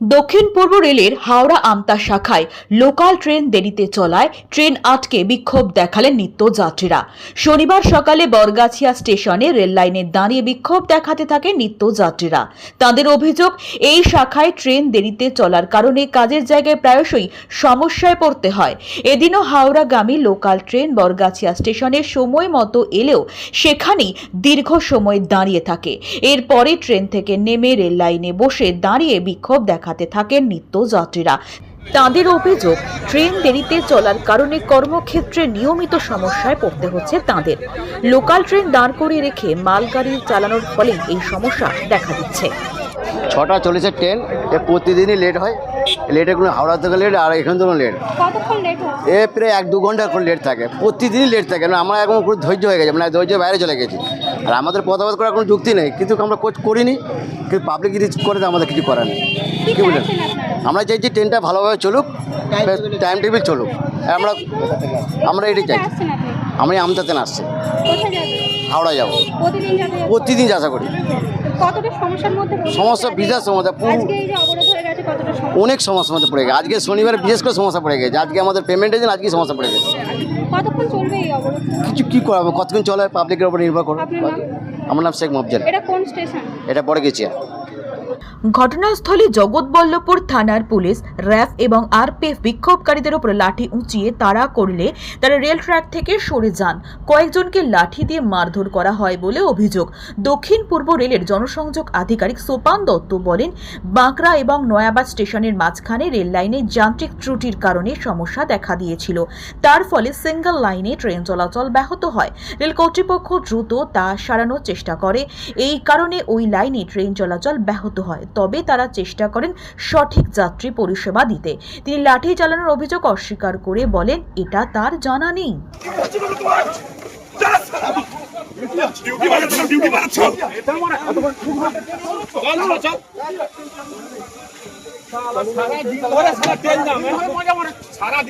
দক্ষিণ পূর্ব রেলের হাওড়া আমতা শাখায় লোকাল ট্রেন দেরিতে চলায় ট্রেন আটকে বিক্ষোভ দেখালেন নিত্যযাত্রীরা। শনিবার সকালে বরগাছিয়া স্টেশনে রেল লাইনে দাঁড়িয়ে বিক্ষোভ দেখাতে থাকে নিত্যযাত্রীরা। তাদের অভিযোগ, এই শাখায় ট্রেন দেরিতে চলার কারণে কাজের জায়গায় প্রায়শই সমস্যায় পড়তে হয়। এদিনও হাওড়াগামী লোকাল ট্রেন বরগাছিয়া স্টেশনে সময় মতো এলেও সেখানেই দীর্ঘ সময় দাঁড়িয়ে থাকে। এরপরে ট্রেন থেকে নেমে রেল লাইনে বসে দাঁড়িয়ে বিক্ষোভ দেখাতে থাকেন নিত্যযাত্রীরা। তাদের অভিযোগ ট্রেন দেরিতে চলার কারণে কর্মক্ষেত্রে নিয়মিত সমস্যায় পড়তে হচ্ছে তাদের। লোকাল ট্রেন দাঁড় করিয়ে রেখে মালগাড়ি চালানোর ফলে এই সমস্যা দেখা দিচ্ছে। ছটা চলেছে ট্রেন এ প্রতিদিনই লেট হয়। লেটের কোনো হাওড়া থেকে লেট আর এখান থেকে লেট কতক্ষণ লেট এ প্রায় এক দু ঘণ্টা করে লেট থাকে। প্রতিদিনই লেট থাকে। না আমরা এখন পুরো ধৈর্য হয়ে গেছে। মানে ধৈর্য বাইরে চলে গেছি। আর আমাদের পদাবাদ করার কোনো যুক্তি নেই কিন্তু আমরা কোচ করিনি কিন্তু পাবলিক কিছু করে আমাদের কিছু করার নেই। কি আমরা চাইছি ট্রেনটা ভালোভাবে চলুক টাইম টেবিল চলুক। আমরা আমরা এটাই চাই। আমি আমতাতে না আসছি হাওড়া যাব। প্রতিদিন যাচা করি? সমস্যা বিশাল সমস্যা পুরো অনেক সমস্যার মধ্যে পড়ে গেছে। আজকে শনিবার বিশেষ করে সমস্যা পড়ে গেছে। আজকে আমাদের পেমেন্টের জন্য আজকে সমস্যা পড়ে গেছে। কিছু কী করাবো? কতক্ষণ চলে পাবলিকের উপর নির্ভর করব আমার নাম শেখ মফজাল। এটা কোন স্টেশন এটা পড়ে গেছি ঘটনাস্থলে জগৎবল্লভপুর থানার পুলিশ, র্যাফ এবং আরপিএফ বিক্ষোভকারীদের উপর লাঠি উঁচিয়ে তাড়া করলে তারা রেল ট্র্যাক থেকে সরে যান। কয়েকজনকে লাঠি দিয়ে মারধর করা হয় বলে অভিযোগ। দক্ষিণ পূর্ব রেলের জনসংযোগ আধিকারিক সোপান দত্ত বলেন, বাঁকড়া এবং নয়াবাদ স্টেশনের মাঝখানে রেল লাইনে যান্ত্রিক ত্রুটির কারণে সমস্যা দেখা দিয়েছিল। তার ফলে সিঙ্গেল লাইনে ট্রেন চলাচল ব্যাহত হয়। রেল কর্তৃপক্ষ দ্রুত তা সারানোর চেষ্টা করে। এই কারণে ওই লাইনে ট্রেন চলাচল ব্যাহত হয়, তবে তারা চেষ্টা করেন সঠিক যাত্রী পরিষেবা দিতে। তিনি লাঠি চালানোর অভিযোগ অস্বীকার করে বলেন, এটা তার জানা নেই। সারা